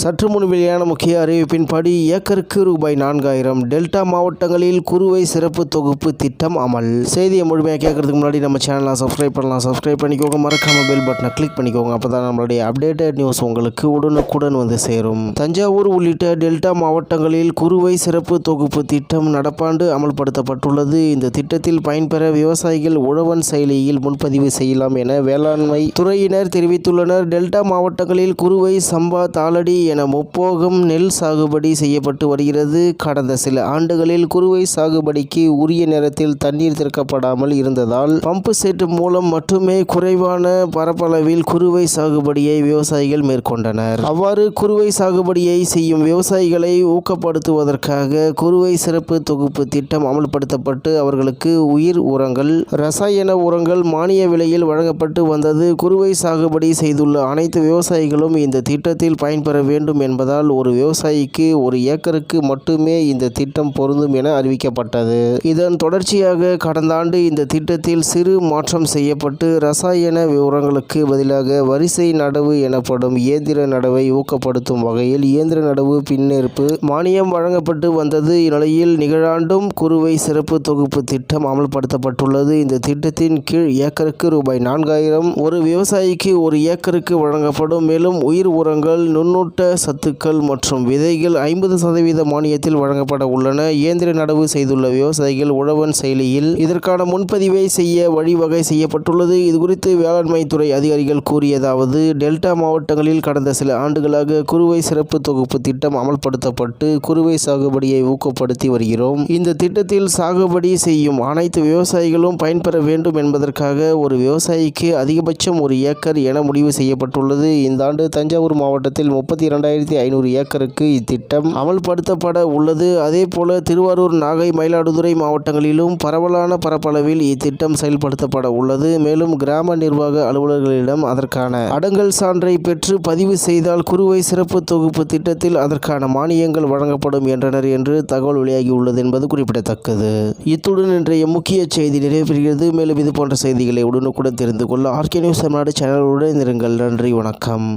சற்று முன் வெளியான முக்கிய அறிவிப்பின்படி ஏக்கருக்கு ரூபாய் நான்காயிரம் டெல்டா மாவட்டங்களில் குறுவை சிறப்பு தொகுப்பு திட்டம் அமல். செய்தியை முழுமையாக கேட்கறதுக்கு முன்னாடி நம்ம சேனலை சப்ஸ்கிரைப் பண்ணலாம். சப்ஸ்கிரைப் பண்ணிக்கோங்க. மறக்காம பெல் பட்டனை கிளிக் பண்ணிக்கோங்க. அப்போ தான் நம்மளுடைய அப்டேட்டட் நியூஸ் உங்களுக்கு உடனுக்குடன் வந்து சேரும். தஞ்சாவூர் உள்ளிட்ட டெல்டா மாவட்டங்களில் குறுவை சிறப்பு தொகுப்பு திட்டம் நடப்பாண்டு அமல்படுத்தப்பட்டுள்ளது. இந்த திட்டத்தில் பயன்பெற விவசாயிகள் உழவன் செயலியில் முன்பதிவு செய்யலாம் என வேளாண்மை துறையினர் தெரிவித்துள்ளனர். டெல்டா மாவட்டங்களில் குறுவை சம்பா தாளடி என முப்போகம் நெல் சாகுபடி செய்யப்பட்டு வருகிறது. கடந்த சில ஆண்டுகளில் குறுவை சாகுபடிக்கு உரிய நேரத்தில் தண்ணீர் திறக்கப்படாமல் இருந்ததால் பம்பு செட் மூலம் மட்டுமே குறைவான பரப்பளவில் குறுவை சாகுபடியை விவசாயிகள் மேற்கொண்டனர். அவ்வாறு குறுவை சாகுபடியை செய்யும் விவசாயிகளை ஊக்கப்படுத்துவதற்காக குறுவை சிறப்பு தொகுப்பு திட்டம் அமல்படுத்தப்பட்டு அவர்களுக்கு உயிர் உரங்கள் ரசாயன உரங்கள் மானிய விலையில் வழங்கப்பட்டு வந்தது. குறுவை சாகுபடி செய்துள்ள அனைத்து விவசாயிகளும் இந்த திட்டத்தில் பயன்பெற வேண்டும். வேண்டும் என்பதால் ஒரு விவசாயிக்கு ஒரு ஏக்கருக்கு மட்டுமே இந்த திட்டம் பொருந்தும் என அறிவிக்கப்பட்டது. இதன் தொடர்ச்சியாக கடந்த ஆண்டு இந்த திட்டத்தில் சிறு மாற்றம் செய்யப்பட்டு ரசாயன விவரங்களுக்கு பதிலாக வரிசை நடவு எனப்படும் இயந்திர நடவை ஊக்கப்படுத்தும் வகையில் இயந்திர நடவு பின்னேற்பு மானியம் வழங்கப்பட்டு வந்தது. இந்நிலையில் நிகழாண்டும் குறுவை சிறப்பு தொகுப்பு திட்டம் அமல்படுத்தப்பட்டுள்ளது. இந்த திட்டத்தின் கீழ் ஏக்கருக்கு ரூபாய் நான்காயிரம் ஒரு விவசாயிக்கு ஒரு ஏக்கருக்கு வழங்கப்படும். மேலும் உயிர் உரங்கள் நுண்ணூட்ட சத்துக்கள் மற்றும் விதைகள் ஐம்பது சதவீத மானியத்தில் வழங்கப்பட உள்ளன. இயந்திர நடவு செய்துள்ள விவசாயிகள் உழவன் செயலியில் இதற்கான முன்பதிவை செய்ய வழிவகை செய்யப்பட்டுள்ளது. இதுகுறித்து வேளாண்மை துறை அதிகாரிகள் கூறியதாவது டெல்டா மாவட்டங்களில் கடந்த சில ஆண்டுகளாக குறுவை சிறப்பு தொகுப்பு திட்டம் அமல்படுத்தப்பட்டு குறுவை சாகுபடியை ஊக்கப்படுத்தி வருகிறோம். இந்த திட்டத்தில் சாகுபடி செய்யும் அனைத்து விவசாயிகளும் பயன்பெற வேண்டும் என்பதற்காக ஒரு விவசாயிக்கு அதிகபட்சம் ஒரு ஏக்கர் என முடிவு செய்யப்பட்டுள்ளது. இந்த ஆண்டு தஞ்சாவூர் மாவட்டத்தில் முப்பத்தி இரண்டாயிரத்தி ஐநூறு ஏக்கருக்கு இத்திட்டம் அமல்படுத்தப்பட உள்ளது. அதே போல திருவாரூர் நாகை மயிலாடுதுறை மாவட்டங்களிலும் பரவலான பரப்பளவில் இத்திட்டம் செயல்படுத்தப்பட உள்ளது. மேலும் கிராம நிர்வாக அலுவலர்களிடம் அதற்கான அடங்கல் சான்றை பெற்று பதிவு செய்தால் குறுவை சிறப்பு தொகுப்பு திட்டத்தில் அதற்கான மானியங்கள் வழங்கப்படும் என்றனர் என்று தகவல் வெளியாகியுள்ளது என்பது குறிப்பிடத்தக்கது. இத்துடன் இன்றைய முக்கிய செய்தி நிறைவேறுகிறது மேலும் இது போன்ற செய்திகளை உடனுக்குடன் தெரிந்து கொள்ள ஆர்கே நியூஸ் தமிழ்நாடு சேனலுடன் இருங்கள் நன்றி வணக்கம்.